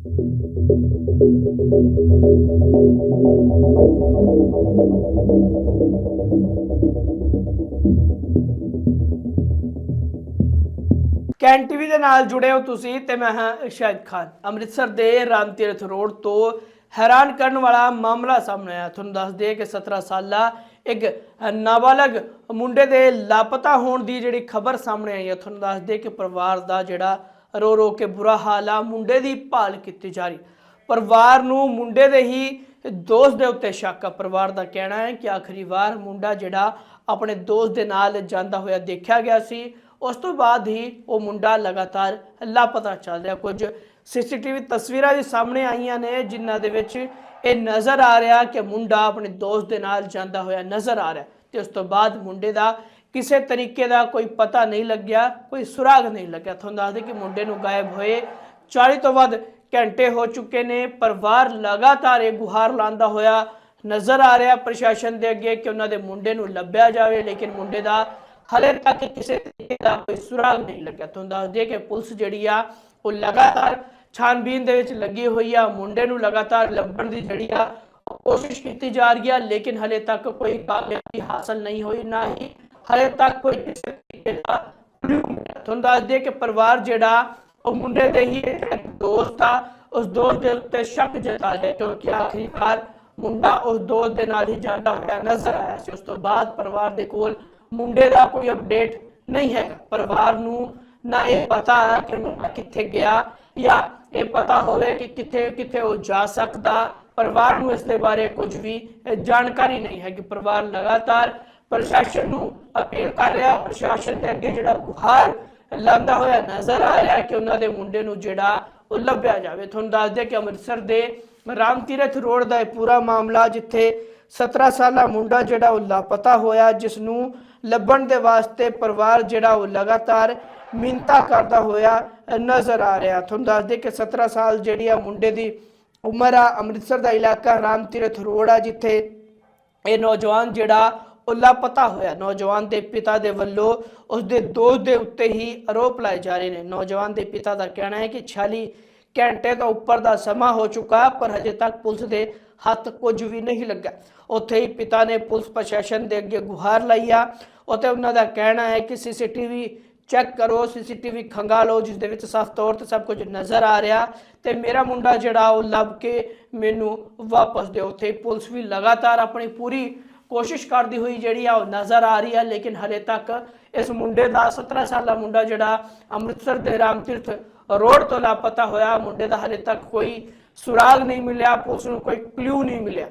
Can TV ਦੇ ਨਾਲ ਜੁੜੇ ਹੋ ਤੁਸੀਂ ਤੇ ਮੈਂ ਹਾਂ ਸ਼ਾਹਿਦ ਖਾਨ। ਅੰਮ੍ਰਿਤਸਰ ਦੇ ਰਾਮ ਤੀਰਥ ਰੋਡ ਤੋਂ ਹੈਰਾਨ ਕਰਨ ਵਾਲਾ ਮਾਮਲਾ ਸਾਹਮਣੇ ਆਇਆ। ਤੁਹਾਨੂੰ ਦੱਸ ਦਈਏ ਕਿ 17 ਸਾਲਾ ਇੱਕ ਨਾਬਾਲਗ ਮੁੰਡੇ ਦੇ ਲਾਪਤਾ ਹੋਣ ਦੀ ਜਿਹੜੀ ਖਬਰ ਸਾਹਮਣੇ ਆਈ ਹੈ। ਤੁਹਾਨੂੰ ਦੱਸ ਦਈਏ ਕਿ ਪਰਿਵਾਰ ਦਾ ਜਿਹੜਾ ਰੋ ਰੋ ਕੇ ਬੁਰਾ ਹਾਲ ਆ, ਮੁੰਡੇ ਦੀ ਭਾਲ ਕੀਤੀ ਜਾ ਰਹੀ। ਪਰਿਵਾਰ ਨੂੰ ਮੁੰਡੇ ਦੇ ਹੀ ਦੋਸਤ ਦੇ ਉੱਤੇ ਸ਼ੱਕ ਆ। ਪਰਿਵਾਰ ਦਾ ਕਹਿਣਾ ਹੈ ਕਿ ਆਖਰੀ ਵਾਰ ਮੁੰਡਾ ਜਿਹੜਾ ਆਪਣੇ ਦੋਸਤ ਦੇ ਨਾਲ ਜਾਂਦਾ ਹੋਇਆ ਦੇਖਿਆ ਗਿਆ ਸੀ, ਉਸ ਤੋਂ ਬਾਅਦ ਹੀ ਉਹ ਮੁੰਡਾ ਲਗਾਤਾਰ ਲਾਪਤਾ ਚੱਲ ਰਿਹਾ। ਕੁਝ ਸੀਸੀਟੀਵੀ ਤਸਵੀਰਾਂ ਵੀ ਸਾਹਮਣੇ ਆਈਆਂ ਨੇ, ਜਿਨ੍ਹਾਂ ਦੇ ਵਿੱਚ ਇਹ ਨਜ਼ਰ ਆ ਰਿਹਾ ਕਿ ਮੁੰਡਾ ਆਪਣੇ ਦੋਸਤ ਦੇ ਨਾਲ ਜਾਂਦਾ ਹੋਇਆ ਨਜ਼ਰ ਆ ਰਿਹਾ ਤੇ ਉਸ ਤੋਂ ਬਾਅਦ ਮੁੰਡੇ ਦਾ ਕਿਸੇ ਤਰੀਕੇ ਦਾ ਕੋਈ ਪਤਾ ਨਹੀਂ ਲੱਗਿਆ, ਕੋਈ ਸੁਰਾਗ ਨਹੀਂ ਲੱਗਿਆ। ਤੁਹਾਨੂੰ ਦੱਸ ਦੇ ਕਿ ਮੁੰਡੇ ਨੂੰ ਗਾਇਬ ਹੋਏ। 40 ਤੋਂ ਵੱਧ ਘੰਟੇ ਹੋ ਚੁੱਕੇ ਨੇ, ਪਰਿਵਾਰ ਲਗਾਤਾਰ ਇਹ ਗੁਹਾਰ ਲਾਂਦਾ ਹੋਇਆ ਨਜ਼ਰ ਆ ਰਿਹਾ ਪ੍ਰਸ਼ਾਸਨ ਦੇ ਅੱਗੇ ਕਿ ਉਹਨਾਂ ਦੇ ਮੁੰਡੇ ਨੂੰ ਲੱਭਿਆ ਜਾਵੇ, ਲੇਕਿਨ ਮੁੰਡੇ ਦਾ ਹਲੇ ਤੱਕ ਕਿਸੇ ਤਰੀਕੇ ਦਾ ਕੋਈ ਸੁਰਾਗ ਨਹੀਂ ਲੱਗਿਆ। ਤੁਹਾਨੂੰ ਦੱਸ ਦਈਏ ਕਿ ਪੁਲਿਸ ਜਿਹੜੀ ਆ, ਉਹ ਲਗਾਤਾਰ ਛਾਨਬੀਨ ਦੇ ਵਿੱਚ ਲੱਗੀ ਹੋਈ ਆ। ਮੁੰਡੇ ਨੂੰ ਲਗਾਤਾਰ ਲੱਭਣ ਦੀ ਜਿਹੜੀ ਆ ਕੋਸ਼ਿਸ਼ ਕੀਤੀ ਜਾ ਰਹੀ ਆ, ਲੇਕਿਨ ਹਲੇ ਤੱਕ ਕੋਈ ਕਾਮਯਾਬੀ ਹਾਸਲ ਨਹੀਂ ਹੋਈ, ਨਾ ਹੀ ਹਲੇ ਤੱਕ ਕੋਈ ਕਿਸੇ ਤਰੀਕੇ ਦਾ clue ਮਿਲਿਆ। ਤੁਹਾਨੂੰ ਦੱਸ ਦਈਏ ਕਿ ਪਰਿਵਾਰ ਜਿਹੜਾ, ਉਹ ਮੁੰਡੇ ਦੇ ਹੀ ਇੱਕ ਦੋਸਤ ਆ। ਉਸ ਦੋਸਤ ਦੇ ਉੱਤੇ ਸ਼ੱਕ ਜਤਾ ਰਿਹਾ ਕਿਉਂਕਿ ਆਖਰੀ ਮੁੰਡਾ ਉਸ ਦੋਸਤ ਦੇ ਨਾਲ ਹੀ ਜਾਂਦਾ ਹੋਇਆ ਨਜ਼ਰ ਆਇਆ ਸੀ। ਉਸ ਤੋਂ ਬਾਅਦ ਪਰਿਵਾਰ ਦੇ ਕੋਲ ਮੁੰਡੇ ਦਾ ਕੋਈ ਅਪਡੇਟ ਨਹੀਂ ਹੈ। ਪਰਿਵਾਰ ਨੂੰ ਨਾ ਇਹ ਪਤਾ ਕਿ ਮੁੰਡਾ ਕਿੱਥੇ ਗਿਆ, ਜਾਂ ਇਹ ਪਤਾ ਹੋਵੇ ਕਿ ਕਿੱਥੇ ਕਿੱਥੇ ਉਹ ਜਾ ਸਕਦਾ। ਪਰਿਵਾਰ ਨੂੰ ਇਸ ਦੇ ਬਾਰੇ ਕੁਝ ਵੀ ਜਾਣਕਾਰੀ ਨਹੀਂ ਹੈ ਕਿ ਪਰਿਵਾਰ ਲਗਾਤਾਰ ਪ੍ਰਸ਼ਾਸਨ ਨੂੰ ਅਪੀਲ ਕਰ ਰਿਹਾ, ਪ੍ਰਸ਼ਾਸਨ ਦੇ ਅੱਗੇ ਜਿਹੜਾ ਗੁਹਾਰ ਲਾਂਦਾ ਹੋਇਆ ਨਜ਼ਰ ਆ ਰਿਹਾ ਕਿ ਉਹਨਾਂ ਦੇ ਮੁੰਡੇ ਨੂੰ ਜਿਹੜਾ ਉਹ ਲੱਭਿਆ ਜਾਵੇ। ਤੁਹਾਨੂੰ ਦੱਸ ਦੇ ਕਿ ਅੰਮ੍ਰਿਤਸਰ ਦੇ ਰਾਮ ਤੀਰਥ ਰੋਡ ਦਾ ਇਹ ਪੂਰਾ ਮਾਮਲਾ ਜਿੱਥੇ 17 ਸਾਲਾ ਮੁੰਡਾ ਜਿਹੜਾ ਉਹ ਲਾਪਤਾ ਹੋਇਆ, ਜਿਸ ਨੂੰ ਲੱਭਣ ਦੇ ਵਾਸਤੇ ਪਰਿਵਾਰ ਜਿਹੜਾ ਉਹ ਲਗਾਤਾਰ ਮਿੰਤਾ ਕਰਦਾ ਹੋਇਆ ਨਜ਼ਰ ਆ ਰਿਹਾ। ਤੁਹਾਨੂੰ ਦੱਸ ਦੇ ਕਿ 17 ਸਾਲ ਜਿਹੜੀ ਆ ਮੁੰਡੇ ਦੀ ਉਮਰ ਆ ਅੰਮ੍ਰਿਤਸਰ ਦਾ ਇਲਾਕਾ ਰਾਮ ਤੀਰਥ ਰੋਡ ਆ, ਜਿੱਥੇ ਇਹ ਨੌਜਵਾਨ ਜਿਹੜਾ ਉਹ ਲਾਪਤਾ ਹੋਇਆ। ਨੌਜਵਾਨ ਦੇ ਪਿਤਾ ਦੇ ਵੱਲੋਂ ਉਸ ਦੇ ਦੋਸਤ ਦੇ ਉੱਤੇ ਹੀ ਆਰੋਪ ਲਾਏ ਜਾ ਰਹੇ ਨੇ। ਨੌਜਵਾਨ ਦੇ ਪਿਤਾ ਦਾ ਕਹਿਣਾ ਹੈ ਕਿ 46 ਘੰਟੇ ਤੋਂ ਉੱਪਰ ਦਾ ਸਮਾਂ ਹੋ ਚੁੱਕਾ, ਪਰ ਹਜੇ ਤੱਕ ਪੁਲਿਸ ਦੇ ਹੱਥ ਕੁਝ ਵੀ ਨਹੀਂ ਲੱਗਾ। ਉੱਥੇ ਹੀ ਪਿਤਾ ਨੇ ਪੁਲਿਸ ਪ੍ਰਸ਼ਾਸਨ ਦੇ ਅੱਗੇ ਗੁਹਾਰ ਲਾਈ ਆ। ਉੱਥੇ ਉਹਨਾਂ ਦਾ ਕਹਿਣਾ ਹੈ ਕਿ ਸੀਸੀਟੀਵੀ ਚੈੱਕ ਕਰੋ, ਸੀਸੀਟੀਵੀ ਖੰਗਾਲੋ ਜਿਸ ਦੇ ਵਿੱਚ ਸਾਫ਼ ਤੌਰ ਤੇ ਸਭ ਕੁਝ ਨਜ਼ਰ ਆ ਰਿਹਾ। ਤੇ ਮੇਰਾ ਮੁੰਡਾ ਜਿਹੜਾ ਉਹ ਲੱਭ ਕੇ ਮੈਨੂੰ ਵਾਪਸ ਦਿਓ। ਉੱਥੇ ਪੁਲਿਸ ਵੀ ਲਗਾਤਾਰ ਆਪਣੀ ਪੂਰੀ ਕੋਸ਼ਿਸ਼ ਕਰਦੀ ਹੋਈ ਜਿਹੜੀ ਆ ਉਹ ਨਜ਼ਰ ਆ ਰਹੀ ਆ, ਲੇਕਿਨ ਹਲੇ ਤੱਕ ਇਸ ਮੁੰਡੇ ਦਾ 17 ਸਾਲਾ ਮੁੰਡਾ ਜਿਹੜਾ ਅੰਮ੍ਰਿਤਸਰ ਦੇ ਰਾਮ ਤੀਰਥ ਰੋਡ ਤੋਂ ਲਾਪਤਾ ਹੋਇਆ, ਮੁੰਡੇ ਦਾ ਹਲੇ ਤੱਕ ਕੋਈ ਸੁਰਾਗ ਨਹੀਂ ਮਿਲਿਆ, ਪੁਲਿਸ ਨੂੰ ਕੋਈ ਕਲੂ ਨਹੀਂ ਮਿਲਿਆ।